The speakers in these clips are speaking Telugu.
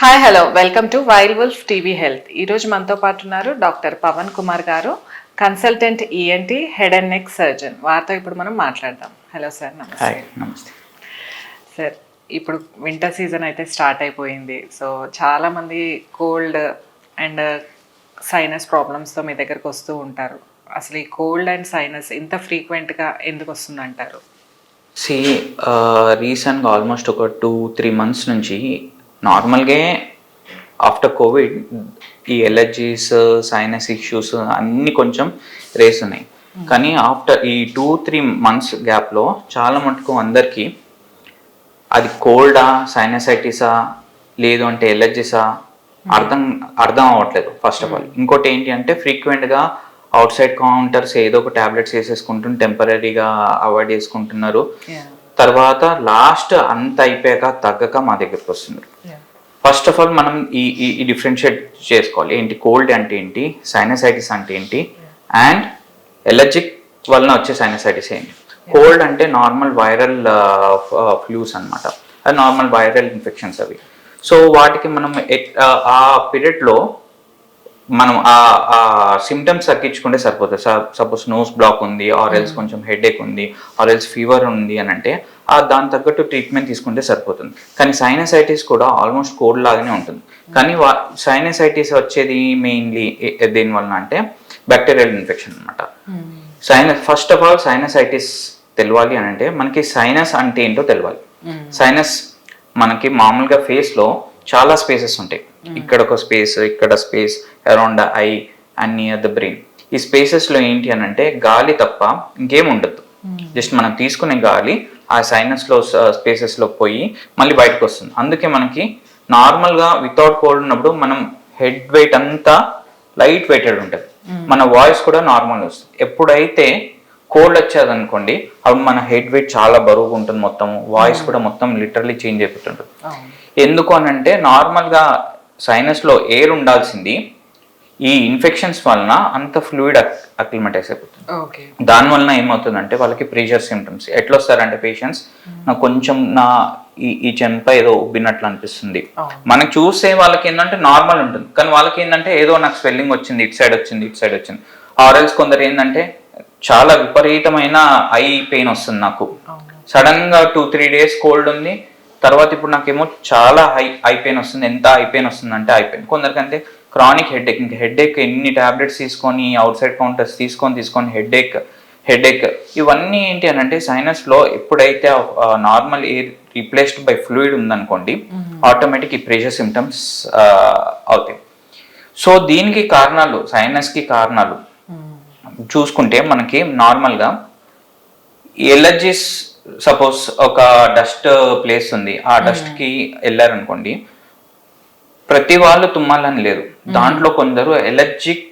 Hi hello welcome to wild wolf TV health ఈరోజు మనతో పాటు ఉన్నారు doctor Pavan Kumar garu consultant ENT head and neck surgeon వారితో ఇప్పుడు మనం మాట్లాడదాం. హలో సార్ నమస్తే. నమస్తే. సార్ ఇప్పుడు వింటర్ సీజన్ అయితే స్టార్ట్ అయిపోయింది. సో చాలామంది కోల్డ్ అండ్ సైనస్ ప్రాబ్లమ్స్తో మీ దగ్గరకు వస్తూ ఉంటారు. అసలు ఈ కోల్డ్ అండ్ సైనస్ ఇంత ఫ్రీక్వెంట్గా ఎందుకు వస్తుందంటారు? సి రీసెంట్గా ఆల్మోస్ట్ ఒక టూ త్రీ మంత్స్ నుంచి నార్మల్గా ఆఫ్టర్ కోవిడ్ ఈ ఎలర్జీస్ సైనస్ ఇష్యూస్ అన్నీ కొంచెం రేస్ ఉన్నాయి. కానీ ఆఫ్టర్ ఈ టూ త్రీ మంత్స్ గ్యాప్లో చాలా మటుకు అందరికీ అది కోల్డా సైనసైటిసా లేదు అంటే ఎలర్జీసా అర్థం అర్థం అవ్వట్లేదు ఫస్ట్ ఆఫ్ ఆల్ ఇంకోటి ఏంటి అంటే ఫ్రీక్వెంట్గా అవుట్ సైడ్ కౌంటర్స్ ఏదో ఒక టాబ్లెట్స్ వేసేసుకుంటూ టెంపరీగా అవాయిడ్ చేసుకుంటున్నారు. తర్వాత లాస్ట్ అంత అయిపోయాక తగ్గక మా దగ్గరకు వస్తున్నారు. ఫస్ట్ ఆఫ్ ఆల్ మనం ఈ ఈ- డిఫరెన్షియేట్ చేసుకోవాలి. ఏంటి? కోల్డ్ అంటే ఏంటి? సైనసైటిస్ అంటే ఏంటి? అండ్ ఎలర్జిక్ వలన వచ్చే సైనసైటిస్ ఏంటి? కోల్డ్ అంటే నార్మల్ వైరల్ ఫ్లూస్ అన్నమాట. అది నార్మల్ వైరల్ ఇన్ఫెక్షన్స్ అవి. సో వాటికి మనం ఆ, ఆ పీరియడ్లో మనం ఆ ఆ సిమ్టమ్స్ తగ్గించుకుంటే సరిపోతుంది. సపోజ్ నోస్ బ్లాక్ ఉంది ఆర్ ఎల్స్ కొంచెం హెడేక్ ఉంది ఆర్ ఎల్స్ ఫీవర్ ఉంది అని అంటే ఆ దాని తగ్గట్టు ట్రీట్మెంట్ తీసుకుంటే సరిపోతుంది. కానీ సైనసైటిస్ కూడా ఆల్మోస్ట్ కోల్డ్ లాగానే ఉంటుంది. కానీ సైనసైటిస్ వచ్చేది మెయిన్లీ దేని వలన అంటే బ్యాక్టీరియల్ ఇన్ఫెక్షన్ అనమాట sinus first of all sinusitis తెలవాలి అని అంటే మనకి సైనస్ అంటే ఏంటో తెలవాలి. సైనస్ మనకి మామూలుగా ఫేస్లో చాలా స్పేసెస్ ఉంటాయి. ఇక్కడ ఒక స్పేస్ ఇక్కడ space around eye and near the brain ఈ స్పేసెస్లో ఏంటి అని అంటే గాలి తప్ప ఇంకేం ఉండదు. జస్ట్ మనం తీసుకునే గాలి ఆ సైనస్లో స్పేసెస్లో పోయి మళ్ళీ బయటకు వస్తుంది. అందుకే మనకి నార్మల్గా వితౌట్ కోల్డ్ ఉన్నప్పుడు మనం హెడ్ వెయిట్ అంతా లైట్ వెయిటెడ్ ఉంటుంది. మన వాయిస్ కూడా నార్మల్ వస్తుంది. ఎప్పుడైతే కోల్డ్ వచ్చేది అనుకోండి అప్పుడు మన హెడ్ వెయిట్ చాలా బరువుగా ఉంటుంది మొత్తం. వాయిస్ కూడా మొత్తం లిటరలీ చేంజ్ అయిపోతుంటుంది. ఎందుకు అని అంటే నార్మల్గా సైనస్లో ఎయిర్ ఉండాల్సింది ఈ ఇన్ఫెక్షన్స్ వలన అంత ఫ్లూయిడ్ అక్లిమటైజ్ అయిపోతుంది. దాని వలన ఏమవుతుందంటే వాళ్ళకి ప్రెషర్ సిమ్టమ్స్ ఎట్లా వస్తారంటే పేషెంట్స్ నాకు కొంచెం నా ఈ ఈ చెంప ఏదో ఉబ్బినట్లు అనిపిస్తుంది. మనకి చూసే వాళ్ళకి ఏంటంటే నార్మల్ ఉంటుంది. కానీ వాళ్ళకి ఏంటంటే ఏదో నాకు స్వెల్లింగ్ వచ్చింది ఇటు సైడ్ వచ్చింది ఇటు సైడ్ వచ్చింది. ఆర్ఎల్స్ కొందరు ఏంటంటే చాలా విపరీతమైన ఐ పెయిన్ వస్తుంది నాకు. సడన్గా టూ త్రీ డేస్ కోల్డ్ ఉంది. తర్వాత ఇప్పుడు నాకేమో చాలా హై ఐ పెయిన్ వస్తుంది. ఎంత ఐ పెయిన్ వస్తుంది అంటే ఐ పెయిన్ కొందరికంటే క్రానిక్ హెడేక్ ఇంకా హెడేక్ ఎన్ని టాబ్లెట్స్ తీసుకొని అవుట్ సైడ్ కౌంటర్స్ తీసుకొని తీసుకొని హెడేక్ హెడేక్ ఇవన్నీ ఏంటి అని అంటే సైనస్లో ఎప్పుడైతే normal air replaced by fluid ఉందనుకోండి ఆటోమేటిక్ ఈ ప్రెషర్ సిమ్టమ్స్ అవుతాయి. సో దీనికి కారణాలు సైనస్కి కారణాలు. చూసుకుంటే మనకి నార్మల్గా ఎలర్జీస్ సపోజ్ ఒక డస్ట్ ప్లేస్ ఉంది ఆ డస్ట్కి వెళ్ళారనుకోండి ప్రతి వాళ్ళు తుమ్మాలని లేదు. దాంట్లో కొందరు ఎలర్జిక్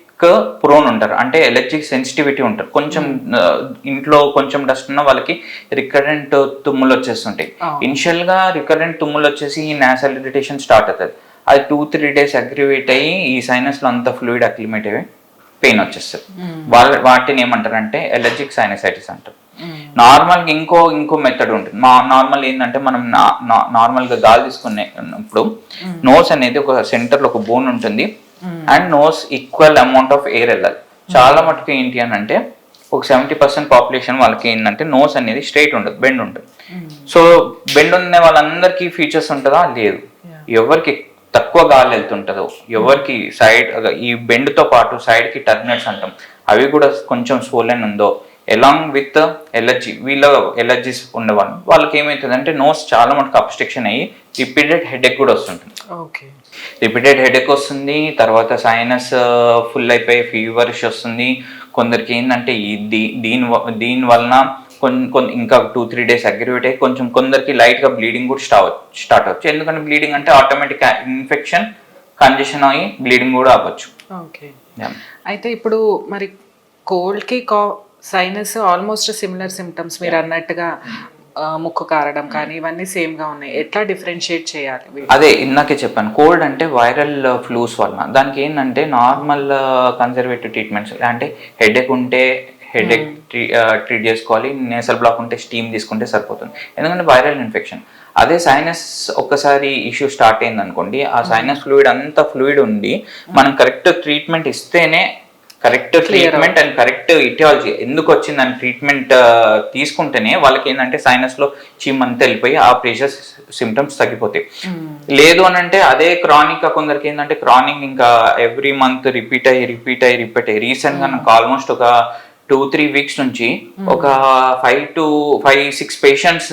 ప్రోన్ ఉంటారు అంటే ఎలర్జిక్ సెన్సిటివిటీ ఉంటారు. కొంచెం ఆ, ఇంట్లో కొంచెం డస్ట్ ఉన్న వాళ్ళకి రికరెంట్ తుమ్ములు వచ్చేస్తుంటాయి. ఇనిషియల్గా రికరెంట్ తుమ్ములు వచ్చేసి నాసల్ ఇరిటేషన్ స్టార్ట్ అవుతుంది. అది టూ త్రీ డేస్ అగ్రివేట్ అయ్యి ఈ సైనస్లో అంతా ఫ్లూయిడ్ అక్లిమేట్ అయ్యి పెయిన్ వచ్చేస్తుంది. వాళ్ళ వాటిని ఏమంటారంటే ఎలర్జిక్ సైనసైటిస్ అంటారు. నార్మల్ ఇంకో ఇంకో మెథడ్ ఉంటుంది. మా నార్మల్ ఏంటంటే మనం నార్మల్గా గాలి తీసుకునేప్పుడు నోస్ అనేది ఒక సెంటర్లో ఒక బోన్ ఉంటుంది. And nose equal amount of air వెళ్ళాలి. చాలా మటుకు ఏంటి అని అంటే ఒక సెవెంటీ పర్సెంట్ పాపులేషన్ వాళ్ళకి ఏంటంటే నోస్ అనేది స్ట్రైట్ ఉండదు బెండ్ ఉంటుంది సో బెండ్ ఉన్న వాళ్ళందరికీ ఫీచర్స్ ఉంటుందా? లేదు. ఎవరికి తక్కువ గాలి వెళ్తుంటుందో ఎవరికి సైడ్ ఈ బెండ్తో పాటు సైడ్కి టర్మినేట్స్ అంటాం. అవి కూడా కొంచెం స్వోలెన్ ఉందో ఎలాంగ్ విత్ ఎలర్జీ వీళ్ళ ఎలర్జీస్ ఉండేవాళ్ళు వాళ్ళకి ఏమవుతుంది అంటే నోస్ చాలా మటుకు అబ్స్ట్రక్షన్ అయ్యి రిపీటెడ్ హెడేక్ కూడా వస్తుంటుంది. ఓకే రిపీటెడ్ హెడేక్ వస్తుంది తర్వాత సైనస్ ఫుల్ అయిపోయి ఫీవరిష్ వస్తుంది. కొందరికి ఏంటంటే ఈ దీ దీని దీని వలన కొన్ని కొన్ని ఇంకా టూ త్రీ డేస్ అగ్రివేట్ అయ్యి కొంచెం కొందరికి లైట్గా బ్లీడింగ్ కూడా స్టార్ట్ స్టార్ట్ అవ్వచ్చు. ఎందుకంటే బ్లీడింగ్ అంటే ఆటోమేటిక్ ఇన్ఫెక్షన్ కండిషన్ అయ్యి బ్లీడింగ్ కూడా అవ్వచ్చు. ఓకే. అయితే ఇప్పుడు మరి కోల్డ్కి కా సైనస్ ఆల్మోస్ట్ సిమిలర్ సిమ్టమ్స్ మీరు అన్నట్టుగా ముక్కు కారడం కానీ ఇవన్నీ సేమ్గా ఉన్నాయి. ఎట్లా డిఫరెన్షియేట్ చేయాలి అదే ఇందాకే చెప్పాను కోల్డ్ అంటే వైరల్ ఫ్లూస్ వలన. దానికి ఏంటంటే నార్మల్ కన్జర్వేటివ్ ట్రీట్మెంట్స్ అంటే హెడేక్ ఉంటే హెడేక్ ట్రీట్ చేసుకోవాలి నేసల్ బ్లాక్ ఉంటే స్టీమ్ తీసుకుంటే సరిపోతుంది. ఎందుకంటే వైరల్ ఇన్ఫెక్షన్ అదే సైనస్ ఒక్కసారి ఇష్యూ స్టార్ట్ అయింది అనుకోండి ఆ సైనస్ ఫ్లూయిడ్ అంతా ఫ్లూయిడ్ ఉండి మనం కరెక్ట్ ట్రీట్మెంట్ ఇస్తేనే correct treatment and correct etiology ఎందుకు వచ్చిందని ట్రీట్మెంట్ తీసుకుంటేనే వాళ్ళకి ఏంటంటే సైనస్లో చీమ్ అంతా వెళ్ళిపోయి ఆ ప్రెషర్ సిమ్టమ్స్ తగ్గిపోతాయి. లేదు అని అంటే అదే క్రానిక్ కొందరికి ఏంటంటే క్రానిక్ ఇంకా ఎవ్రీ మంత్ రిపీట్ అయ్యి రిపీట్ అయ్యి రిపీట్ అయ్యి. రీసెంట్గా నాకు ఆల్మోస్ట్ ఒక టూ త్రీ వీక్స్ నుంచి ఒక five to five six patients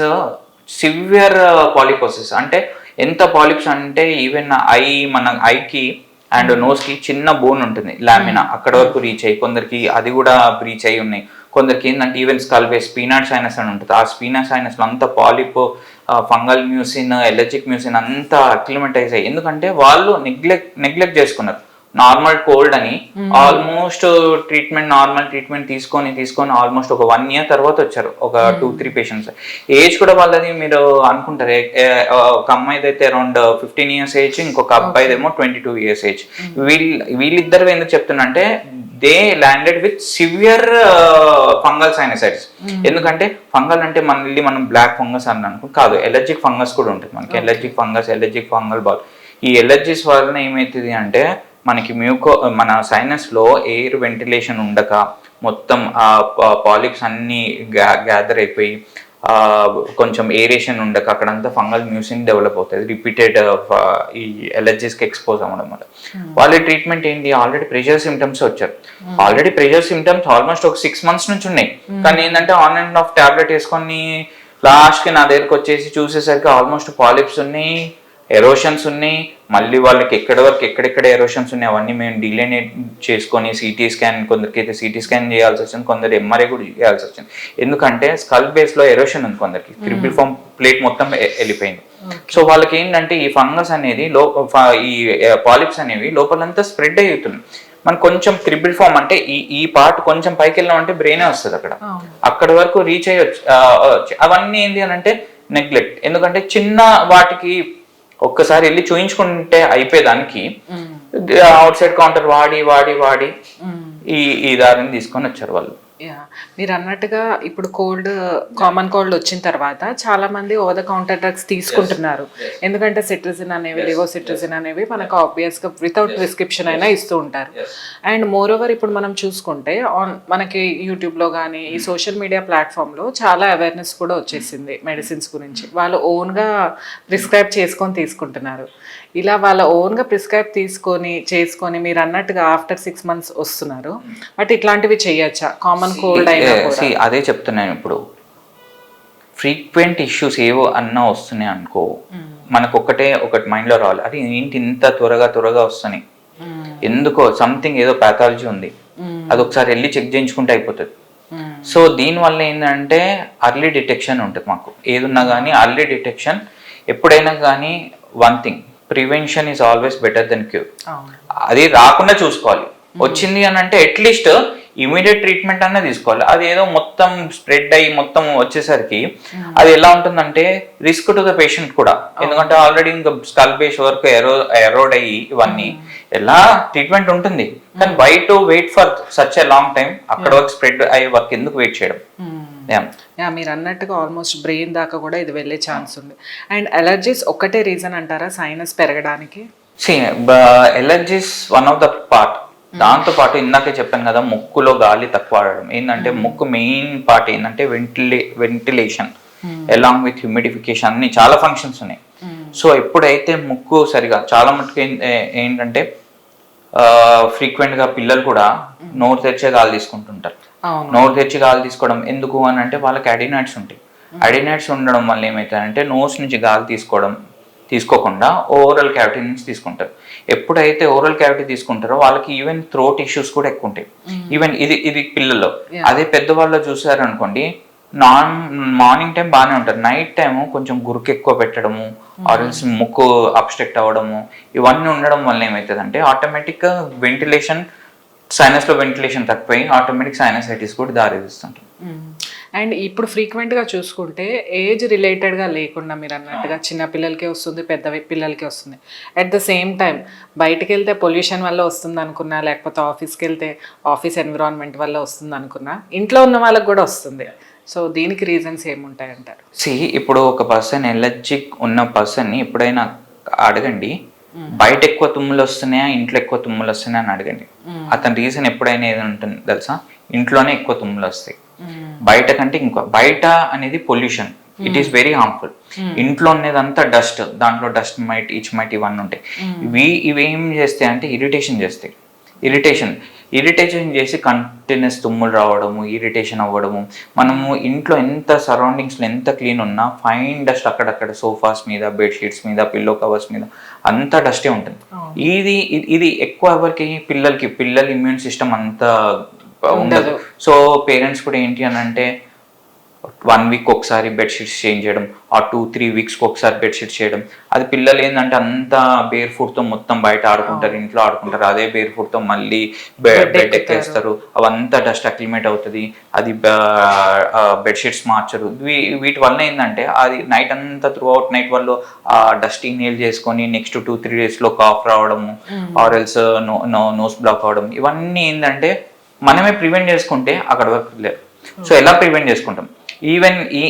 severe polyposis అంటే ఎంత పాలిప్స్ అంటే ఈవెన్ ఐ మన ఐకి అండ్ నోస్కి చిన్న బోన్ ఉంటుంది లామినా. అక్కడ వరకు రీచ్ అయ్యి కొందరికి అది కూడా బ్రీచ్ అయి ఉన్నాయి. కొందరికి ఏంటంటే even skull base sphenoid sinus అని ఉంటుంది. ఆ స్పీనాట్ సైనస్లో అంతా polyp fungal mucin allergic mucin అంతా అక్లిమటైజ్ అయ్యి ఎందుకంటే వాళ్ళు నెగ్లెక్ట్ నెగ్లెక్ట్ చేసుకున్నారు. నార్మల్ కోల్డ్ అని ఆల్మోస్ట్ ట్రీట్మెంట్ నార్మల్ ట్రీట్మెంట్ తీసుకొని తీసుకొని ఆల్మోస్ట్ ఒక వన్ ఇయర్ తర్వాత వచ్చారు. ఒక టూ త్రీ పేషెంట్స్. ఏజ్ కూడా వాళ్ళది మీరు అనుకుంటారు ఒక అమ్మాయిది అయితే అరౌండ్ ఫిఫ్టీన్ ఇయర్స్ ఏజ్ ఇంకొక అబ్బాయిదేమో ట్వంటీ టూ ఇయర్స్ ఏజ్. వీళ్ళు వీళ్ళిద్దరు ఎందుకు చెప్తున్నా అంటే they landed with severe fungal sinusitis ఎందుకంటే ఫంగల్ అంటే మళ్ళీ మనం బ్లాక్ ఫంగస్ అని అనుకో కాదు ఎలర్జిక్ ఫంగస్ కూడా ఉంటుంది. మనకి allergic fungus allergic fungal ball. ఈ ఎలర్జీస్ వలన ఏమవుతుంది అంటే మనకి మ్యూకో మన సైనస్లో ఎయిర్ వెంటిలేషన్ ఉండక మొత్తం ఆ పాలిప్స్ అన్ని గ్యాదర్ అయిపోయి ఆ, కొంచెం ఏరేషన్ ఉండక అక్కడంతా ఫంగల్ మ్యూసిన్ డెవలప్ అవుతుంది. రిపీటెడ్ ఈ ఎలర్జీస్కి ఎక్స్పోజ్ అవ్వడం వల్ల. వాళ్ళ ట్రీట్మెంట్ ఏంటి? ఆల్రెడీ ప్రెషర్ సిమ్టమ్స్ వచ్చారు. ఆల్రెడీ ప్రెషర్ సిమ్టమ్స్ ఆల్మోస్ట్ ఒక సిక్స్ మంత్స్ నుంచి ఉన్నాయి. కానీ ఏంటంటే ఆన్ అండ్ ఆఫ్ టాబ్లెట్ వేసుకొని లాస్ట్కి నా దగ్గరకు వచ్చేసి చూసేసరికి ఆల్మోస్ట్ పాలిప్స్ ఉన్నాయి. ఎరోషన్స్ ఉన్నాయి. మళ్ళీ వాళ్ళకి ఎక్కడ వరకు ఎక్కడెక్కడ ఎరోషన్స్ ఉన్నాయి అవన్నీ మేము డిలేనేట్ చేసుకొని సిటీ స్కాన్ కొందరికి అయితే సిటీ స్కాన్ చేయాల్సి వచ్చింది కొందరు ఎంఆర్ఐ కూడా చేయాల్సి వచ్చింది. ఎందుకంటే స్కల్ బేస్లో ఎరోషన్ ఉంది కొందరికి. ట్రిపుల్ ఫామ్ ప్లేట్ మొత్తం వెళ్ళిపోయింది. సో వాళ్ళకి ఏంటంటే ఈ ఫంగస్ అనేది లో ఈ పాలిప్స్ అనేవి లోపలంతా స్ప్రెడ్ అవుతుంది మనకు కొంచెం త్రిబుల్ ఫామ్ అంటే ఈ ఈ పార్ట్ కొంచెం పైకి వెళ్ళాం అంటే బ్రెయినే వస్తుంది అక్కడ. అక్కడ వరకు రీచ్ అయ్యొచ్చు అవన్నీ ఏంటి అని అంటే నెగ్లెక్ట్ ఎందుకంటే చిన్న వాటికి ఒక్కసారి వెళ్ళి చూయించుకుంటే అయిపోయేదానికి అవుట్ సైడ్ కౌంటర్ వాడి వాడి వాడి ఈ ఈ దారిని తీసుకొని వచ్చారు వాళ్ళు. యా. మీరు అన్నట్టుగా ఇప్పుడు కోల్డ్ కామన్ కోల్డ్ వచ్చిన తర్వాత చాలా మంది ఓవర్ ద కౌంటర్ డ్రగ్స్ తీసుకుంటున్నారు ఎందుకంటే సిట్రజిన్ అనేవి లివో సిట్రజిన్ అనేవి మనకు ఆబ్వియస్గా వితౌట్ ప్రిస్క్రిప్షన్ అయినా ఇస్తూ ఉంటారు. అండ్ మోర్ ఓవర్ ఇప్పుడు మనం చూసుకుంటే ఆన్ మనకి యూట్యూబ్లో కానీ ఈ సోషల్ మీడియా ప్లాట్ఫామ్లో చాలా అవేర్నెస్ కూడా వచ్చేసింది మెడిసిన్స్ గురించి. వాళ్ళు ఓన్గా ప్రిస్క్రైబ్ చేసుకొని తీసుకుంటున్నారు. ఇలా వాళ్ళ ఓన్గా ప్రిస్క్రైబ్ తీసుకొని చేసుకొని మీరు అన్నట్టుగా ఆఫ్టర్ సిక్స్ మంత్స్ వస్తున్నారు. బట్ ఇట్లాంటివి చేయొచ్చా? కామన్ కోల్డ్ అయినా కూడా. అదే చెప్తున్నాను ఇప్పుడు. ఫ్రీక్వెంట్ ఇష్యూస్ ఏవో అన్నా వస్తున్నాయి అనుకో మనకు ఒకటే ఒకటి mind లో రావాలి. అది ఏంటి ఇంత త్వరగా త్వరగా వస్తున్నాయి. ఎందుకో సంథింగ్ ఏదో ప్యాథాలజీ ఉంది. అది ఒకసారి వెళ్ళి చెక్ చేయించుకుంటే అయిపోతుంది. మ్మ్. సో దీనివల్ల ఏంటంటే అర్లీ డిటెక్షన్ ఉంటుంది మాకు. ఏదున్నా కానీ అర్లీ డిటెక్షన్ ఎప్పుడైనా కానీ one thing prevention is always better than cure. అది రాకుండా చూసుకోవాలి. వచ్చింది అని అంటే అట్లీస్ట్ ఇమీడియట్ ట్రీట్మెంట్ అన్న తీసుకోవాలి. అది ఏదో మొత్తం స్ప్రెడ్ అయ్యి మొత్తం వచ్చేసరికి అది ఎలా ఉంటుందంటే రిస్క్ టు ద పేషెంట్ కూడా. ఎందుకంటే ఆల్రెడీ ఇంకా స్కల్ బేస్ వరకు ఎరో ఎరోడ్ అయ్యి ఇవన్నీ ఎలా ట్రీట్మెంట్ ఉంటుంది. కానీ why to wait for such a long time అక్కడ వరకు స్ప్రెడ్ అయ్యే వరకు ఎందుకు వెయిట్ చేయడం. యా మీరు అన్నట్టుగా ఆల్మోస్ట్ బ్రెయిన్ దాకా కూడా ఇది వెళ్ళే ఛాన్స్ ఉంది. అండ్ అలర్జీస్ ఒక్కటే రీజన్ అంటారా? సైనస్ పెరగడానికి? Allergies one of the part దాంతో పాటు ఇందాకే చెప్పాను కదా ముక్కులో గాలి తక్కువ ఆడడం. ఏంటంటే ముక్కు మెయిన్ పార్ట్ ఏంటంటే వెంటిలే వెంటిలేషన్ అలాంగ్ విత్ హ్యూమిడిఫికేషన్ అన్ని చాలా ఫంక్షన్స్ ఉన్నాయి. సో ఎప్పుడైతే ముక్కు సరిగా చాలా మటుకు ఏంటంటే ఫ్రీక్వెంట్గా పిల్లలు కూడా నోరు తెరిచే గాలి తీసుకుంటుంటారు. నోరు తెరిచి గాలి తీసుకోవడం ఎందుకు అని అంటే వాళ్ళకి అడినాట్స్ ఉంటాయి. అడినాట్స్ ఉండడం వల్ల ఏమవుతుందంటే నోస్ నుంచి గాలి తీసుకోవడం తీసుకోకుండా ఓవరల్ క్యావిటీ నుంచి తీసుకుంటారు. ఎప్పుడైతే ఓవరల్ క్యావిటీ తీసుకుంటారో వాళ్ళకి ఈవెన్ థ్రోట్ ఇష్యూస్ కూడా ఎక్కువ ఉంటాయి. ఈవెన్ ఇది ఇది పిల్లల్లో. అదే పెద్దవాళ్ళు చూసారు అనుకోండి నాన్ మార్నింగ్ టైం బాగానే ఉంటారు. నైట్ టైం కొంచెం గురుకు ఎక్కువ పెట్టడము ఆర్ఎల్స్ ముక్కు అబ్స్ట్రక్ట్ అవ్వడము ఇవన్నీ ఉండడం వల్ల ఏమవుతుందంటే ఆటోమేటిక్గా వెంటిలేషన్ సైనస్లో వెంటిలేషన్ తక్కువై ఆటోమేటిక్ సైనసైటిస్ కూడా దారి తీస్తుంటాం అండ్ ఇప్పుడు ఫ్రీక్వెంట్గా చూసుకుంటే ఏజ్ రిలేటెడ్గా లేకుండా మీరు అన్నట్టుగా చిన్న పిల్లలకి వస్తుంది పెద్ద పిల్లలకి వస్తుంది. అట్ ద సేమ్ టైం బయటికి వెళ్తే పొల్యూషన్ వల్ల వస్తుంది అనుకున్నా లేకపోతే ఆఫీస్కి వెళ్తే ఆఫీస్ ఎన్విరాన్మెంట్ వల్ల వస్తుంది అనుకున్నా ఇంట్లో ఉన్న వాళ్ళకి కూడా వస్తుంది. సో దీనికి రీజన్స్ ఏముంటాయి అంటారు సి ఇప్పుడు ఒక పర్సన్ ఎలర్జిక్ ఉన్న పర్సన్ని ఎప్పుడైనా అడగండి. బయట ఎక్కువ తుమ్ములు వస్తున్నాయా ఇంట్లో ఎక్కువ తుమ్ములు వస్తున్నాయా అని అడగండి. అతని రీజన్ ఎప్పుడైనా ఏది ఉంటుంది తెలుసా? ఇంట్లోనే ఎక్కువ తుమ్ములు వస్తాయి. బయట కంటే ఇంకో బయట అనేది pollution it is very harmful ఇంట్లో ఉన్నదంతా డస్ట్ దాంట్లో డస్ట్ మైట్ ఇచ్ మైట్ ఇవన్నీ ఉంటాయి. ఇవి ఇవి ఏం చేస్తాయి అంటే ఇరిటేషన్ చేస్తాయి. ఇరిటేషన్ ఇరిటేషన్ చేసి కంటిన్యూస్ తుమ్ములు రావడము ఇరిటేషన్ అవ్వడము. మనము ఇంట్లో ఎంత సరౌండింగ్స్లో ఎంత క్లీన్ ఉన్నా ఫైన్ డస్ట్ అక్కడక్కడ సోఫాస్ మీద బెడ్షీట్స్ మీద పిల్లో కవర్స్ మీద అంతా డస్టే ఉంటుంది. ఇది ఇది- ఎక్కువ ఎవరికి? పిల్లలకి. పిల్లల ఇమ్యూన్ సిస్టమ్ అంతా ఉండదు. సో పేరెంట్స్ కూడా ఏంటి అని అంటే వన్ వీక్ ఒకసారి బెడ్షీట్స్ చేంజ్ చేయడం ఆ టూ త్రీ వీక్స్కి ఒకసారి బెడ్షీట్స్ చేయడం. అది పిల్లలు ఏంటంటే అంతా బేర్ ఫుడ్తో మొత్తం బయట ఆడుకుంటారు ఇంట్లో ఆడుకుంటారు. అదే బేర్ ఫుడ్తో మళ్ళీ బెడ్ ఎక్కేస్తారు. అవంతా డస్ట్ అక్లిమేట్ అవుతుంది. అది బెడ్షీట్స్ మార్చరు. వీటి వల్ల ఏంటంటే అది నైట్ అంతా త్రూ అవుట్ నైట్ వాళ్ళు ఆ డస్ట్ ఇన్హేల్ చేసుకొని నెక్స్ట్ టూ త్రీ డేస్లో కాఫ్ రావడము or else no nose block అవడం. ఇవన్నీ ఏంటంటే మనమే ప్రివెంట్ చేసుకుంటే అక్కడ వరకు సో ఎలా ప్రివెంట్ చేసుకుంటాం? ఈవెన్ ఈ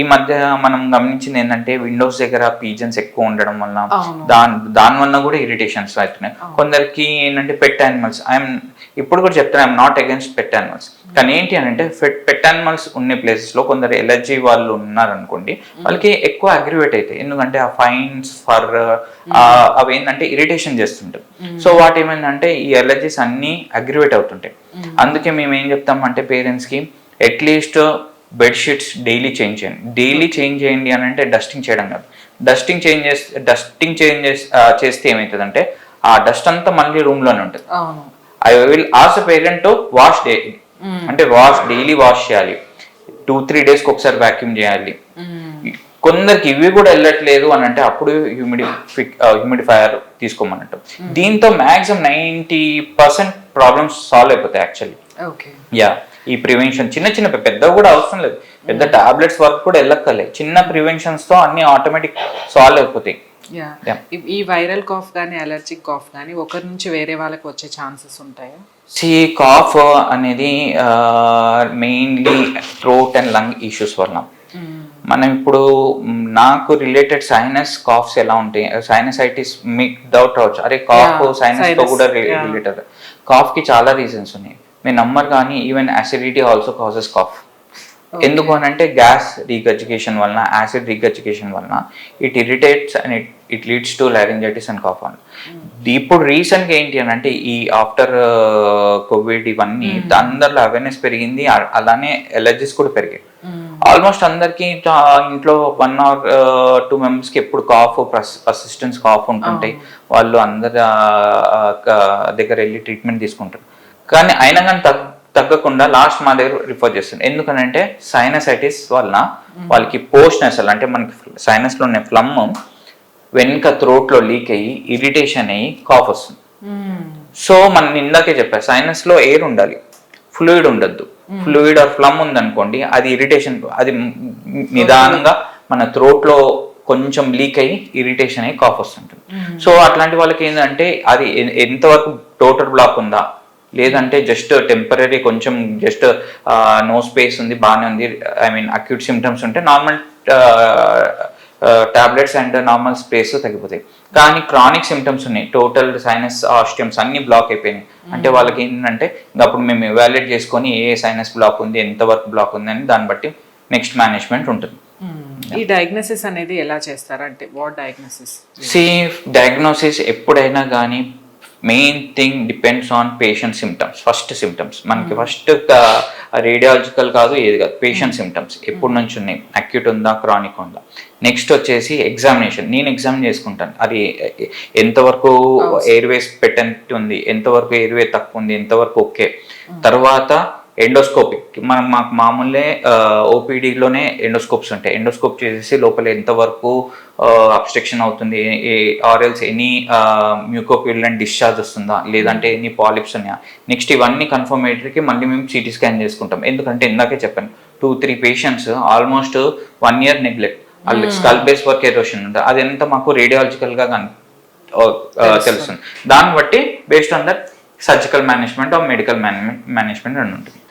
ఈ మధ్య మనం గమనించింది ఏంటంటే విండోస్ దగ్గర పీజన్స్ ఎక్కువ ఉండడం వల్ల. దాని దాని వల్ల కూడా ఇరిటేషన్స్ అవుతున్నాయి. కొందరికి ఏంటంటే పెట్ యానిమల్స్ ఐఎమ్ ఇప్పుడు కూడా చెప్తాను I'm not against pet animals కానీ ఏంటి అని అంటే పెట్ యానిమల్స్ ఉన్న places లో కొందరు ఎలర్జీ వాళ్ళు ఉన్నారనుకోండి వాళ్ళకి ఎక్కువ అగ్రివేట్ అవుతాయి. ఎందుకంటే ఆ ఫైన్స్ ఫర్ అవి ఏంటంటే ఇరిటేషన్ చేస్తుంటాయి. సో వాటి ఏమైందంటే ఈ ఎలర్జీస్ అన్నీ అగ్రివేట్ అవుతుంటాయి. అందుకే మేము ఏం చెప్తామంటే పేరెంట్స్కి at least bedsheets daily change చేయండి. డైలీ చేంజ్ చేయండి అని అంటే డస్టింగ్ చేయడం కాదు. డస్టింగ్ చేంజ్ చేస్తే డస్టింగ్ చేంజ్ చేస్తే ఏమవుతుందంటే ఆ డస్ట్ అంతా మళ్ళీ room లోనే ఉంటుంది I will ask parent to wash day అంటే వాష్ డైలీ వాష్ చేయాలి. టూ త్రీ డేస్కి ఒకసారి వ్యాక్యూమ్ చేయాలి. కొందరికి ఇవి కూడా వెళ్ళట్లేదు అని అంటే అప్పుడు హ్యూమిడి హ్యూమిడిఫైయర్ తీసుకోమన్నట్టు. దీంతో maximum ninety percent problems solve అయిపోతాయి యాక్చువల్లీ ఓకే యా ఈ ప్రివెన్షన్ చిన్న చిన్న పెద్ద కూడా అవసరం లేదు. పెద్ద టాబ్లెట్స్ వరకు కూడా వెళ్ళక్కర్లే చిన్న ప్రివెన్షన్స్తో అన్ని ఆటోమేటిక్ సాల్వ్ అయిపోతాయి. ఈ వైరల్ కాఫ్ కానీ అలర్జిక్ కాఫ్ కానీ ఒకరి నుంచి వేరే వాళ్ళకి వచ్చే ఛాన్సెస్ ఉంటాయా? సి కాఫ్ అనేది mainly throat and lung issues వల్ల. మనం ఇప్పుడు మ్, నాకు రిలేటెడ్ సైనస్ కాఫ్స్ ఎలా ఉంటాయి? సైనసైటిస్ మీకు డౌట్ రావచ్చు. అరే కాఫ్ సైనస్తో కూడా. రిలేటెడ్ కాఫ్కి చాలా రీజన్స్ ఉన్నాయి. మీరు నమ్మర్ కానీ even acidity also causes cough ఎందుకు అని అంటే గ్యాస్ రీగజికేషన్ వలన యాసిడ్ రీగజికేషన్ వలన it irritates and it it leads to laryngitis and cough అని ఇప్పుడు రీసెంట్గా ఏంటి అని అంటే ఈ ఆఫ్టర్ కోవిడ్ ఇవన్నీ అందరిలో అవేర్నెస్ పెరిగింది. అలానే ఎలర్జీస్ కూడా పెరిగాయి. ఆల్మోస్ట్ అందరికి ఇంట్లో వన్ ఆర్ టూ మెంబర్స్కి ఎప్పుడు కాఫ్ అసిస్టెన్స్ కాఫ్ ఉంటుంటాయి వాళ్ళు అందరి దగ్గర వెళ్ళి ట్రీట్మెంట్ తీసుకుంటారు. కానీ అయినా కానీ తగ్గ తగ్గకుండా లాస్ట్ మా దగ్గర రిఫర్ చేస్తుంది. ఎందుకనంటే సైనసైటిస్ వలన వాళ్ళకి పోస్ట్ నెసల్ అంటే మనకి సైనస్లో ఉన్న ఫ్లమ్ వెనుక throat లో లీక్ అయ్యి ఇరిటేషన్ అయ్యి కాఫ్ వస్తుంది. సో మనం ఇందాకే చెప్పా సైనస్లో ఎయిర్ ఉండాలి. ఫ్లూయిడ్ ఉండద్దు. ఫ్లూయిడ్ ఆర్ ఫ్లమ్ ఉందనుకోండి అది ఇరిటేషన్ అది నిదానంగా మన throat లో కొంచెం లీక్ అయ్యి ఇరిటేషన్ అయ్యి కాఫ్ వస్తుంటుంది. సో అట్లాంటి వాళ్ళకి ఏంటంటే అది ఎంతవరకు టోటల్ బ్లాక్ ఉందా? లేదంటే జస్ట్ టెంపరీ కొంచెం జస్ట్ నో స్పేస్ ఉంది బాగానే ఉంది ఐ మీన్ అక్యూట్ సిమ్టమ్స్ ఉంటే normal tablets and normal space తగ్గిపోతాయి. కానీ క్రానిక్ సిమ్టమ్స్ ఉన్నాయి. టోటల్ సైనస్ ఆస్టియమ్స్ అన్ని బ్లాక్ అయిపోయినాయి. అంటే వాళ్ళకి ఏంటంటే ఇంకా అప్పుడు మేము ఎవాల్యుయేట్ చేసుకొని ఏ సైనస్ బ్లాక్ ఉంది ఎంతవరకు బ్లాక్ ఉంది అని దాన్ని బట్టి నెక్స్ట్ మేనేజ్మెంట్ ఉంటుంది. ఈ డయాగ్నోసిస్ అనేది ఎలా చేస్తారు అంటే వాట్ డయాగ్నోసిస్ సి డయాగ్నోసిస్ ఎప్పుడైనా కానీ main thing depends on patient symptoms first symptoms మనకి ఫస్ట్ రేడియాలజికల్ కాదు ఏది కాదు పేషెంట్ సిమ్టమ్స్ ఎప్పటి నుంచి ఉన్నాయి? అక్యూట్ ఉందా క్రానిక్ ఉందా? నెక్స్ట్ వచ్చేసి ఎగ్జామినేషన్ నేను ఎగ్జామిన్ చేసుకుంటాను. అది ఎంతవరకు ఎయిర్వేస్ పెట్టంటి ఉంది ఎంతవరకు ఎయిర్వే తక్కువ ఉంది ఎంతవరకు ఓకే తర్వాత ఎండోస్కోపిక్. మనం మాకు మామూలే ఓపీడీలోనే ఎండోస్కోప్స్ ఉంటాయి. ఎండోస్కోప్ చేసేసి లోపల ఎంతవరకు అబ్స్ట్రక్షన్ అవుతుంది ఆర్ఎల్స్ ఎనీ మ్యూకోప్యూలెంట్ డిశ్చార్జ్ వస్తుందా లేదంటే ఎన్ని పాలిప్స్ ఉన్నాయా? నెక్స్ట్ ఇవన్నీ కన్ఫర్మేటరీకి మళ్ళీ మేము సిటీ స్కాన్ చేసుకుంటాం. ఎందుకంటే ఇందాకే చెప్పాను two three patients almost one year neglect. వాళ్ళకి స్కల్ బేస్ వర్క్ ఎరోషన్ ఉంటుంది అది ఎంత మాకు రేడియాలజికల్గా తెలుస్తుంది. దాన్ని బట్టి based on that surgical management or medical management అని ఉంటుంది.